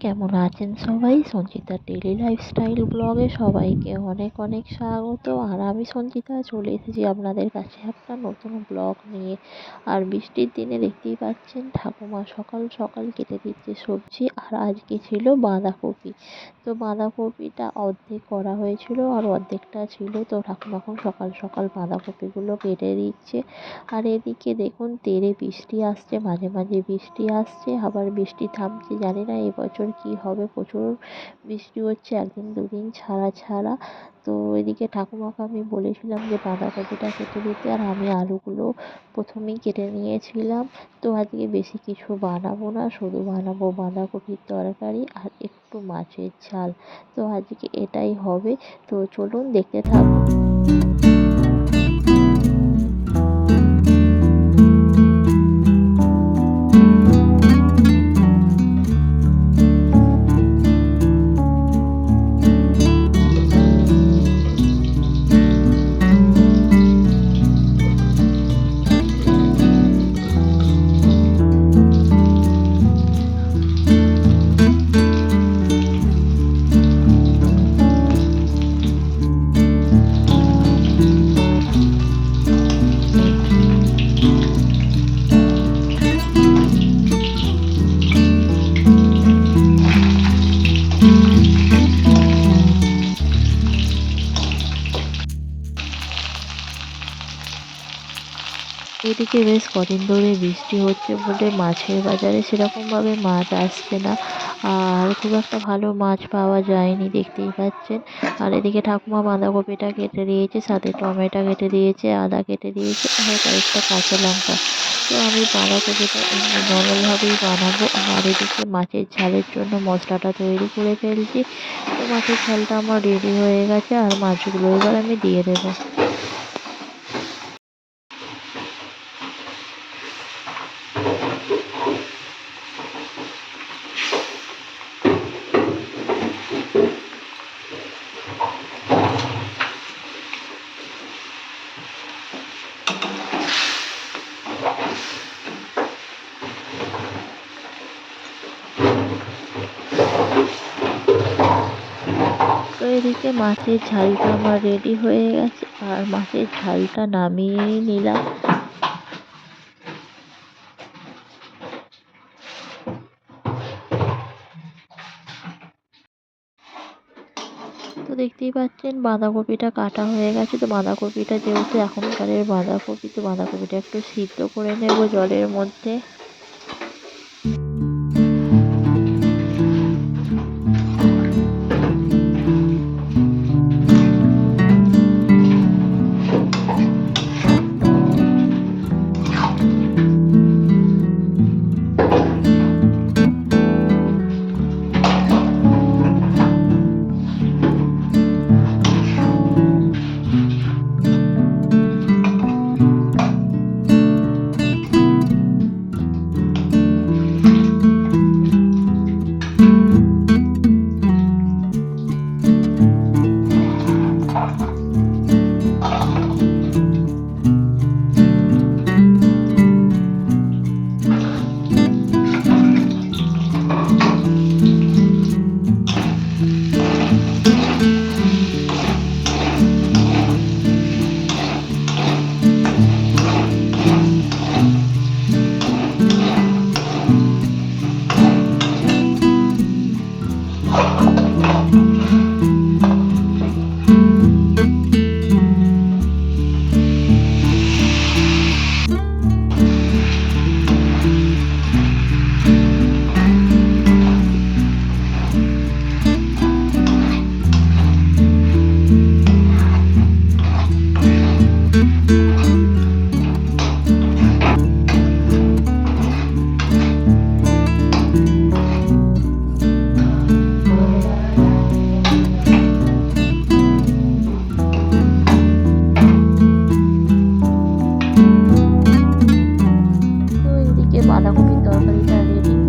কেমন আছেন সবাই? সঞ্চিতা ডেলি লাইফস্টাইল ব্লগে সবাইকে অনেক অনেক স্বাগত। আর আমি সঞ্চিতা চলে এসেছি আপনাদের কাছে একটা নতুন ব্লগ নিয়ে। আর বৃষ্টির দিনে দেখতেই পাচ্ছেন ঠাকুমা সকাল সকাল কেটে দিচ্ছে সবজি। আর আজকে ছিল বাঁধাকপি। তো বাঁধাকপিটা অর্ধেক করা হয়েছিল আর অর্ধেকটা ছিল। তো ঠাকুমা এখন সকাল সকাল বাঁধাকপিগুলো কেটে দিচ্ছে। আর এদিকে দেখুন তেড়ে বৃষ্টি আসছে, মাঝে মাঝে বৃষ্টি আসছে। আবার বৃষ্টি থামছে, জানি না, এবছর কী হবে? প্রচুর বৃষ্টি হচ্ছে, একদিন দুদিন ছাড়া ছাড়া। তো এদিকে ঠাকুমাকে আমি বলেছিলাম যে বাঁধাকপিটা কেটে দিতে, আর আমি আলুগুলো প্রথমেই কেটে নিয়েছিলাম। তো আজকে বেশি কিছু বানাবো না, শুধু বানাবো বাঁধাকপির তরকারি আর একটু মাছের ঝাল। তো আজকে এটাই হবে। তো চলুন দেখতে থাকুন। এদিকে বেশ কদিন ধরে বৃষ্টি হচ্ছে বলে মাছের বাজারে সেরকমভাবে মাছ আসছে না। আর খুব একটা ভালো মাছ পাওয়া যায়নি, দেখতেই পাচ্ছেন। আর এদিকে ঠাকুমা বাঁধাকপিটা কেটে দিয়েছে, সাথে টমেটো কেটে দিয়েছে, আদা কেটে দিয়েছে, আর কয়েকটা কাঁচা লঙ্কা। তো আমি বাঁধাকপিটা এমনি বানাবো। আর এদিকে মাছের ঝালের জন্য মশলাটা তৈরি করে ফেলছি। তো মাছের ঝালটা আমার রেডি হয়ে গেছে, আর মাছগুলো এবার আমি দিয়ে দেবো। এদিকে মাছের ঝালটা আমার রেডি হয়ে গেছে, আর মাছের ঝালটা নামিয়েই নিলাম। তো দেখতেই পাচ্ছেন, বাঁধাকপিটা কাটা হয়ে গেছে। তো বাঁধাকপিটা যেহেতু এখনকারের বাঁধাকপি, তো বাঁধাকপিটা একটু সিদ্ধ করে নেব জলের মধ্যে। Dia malah 亮的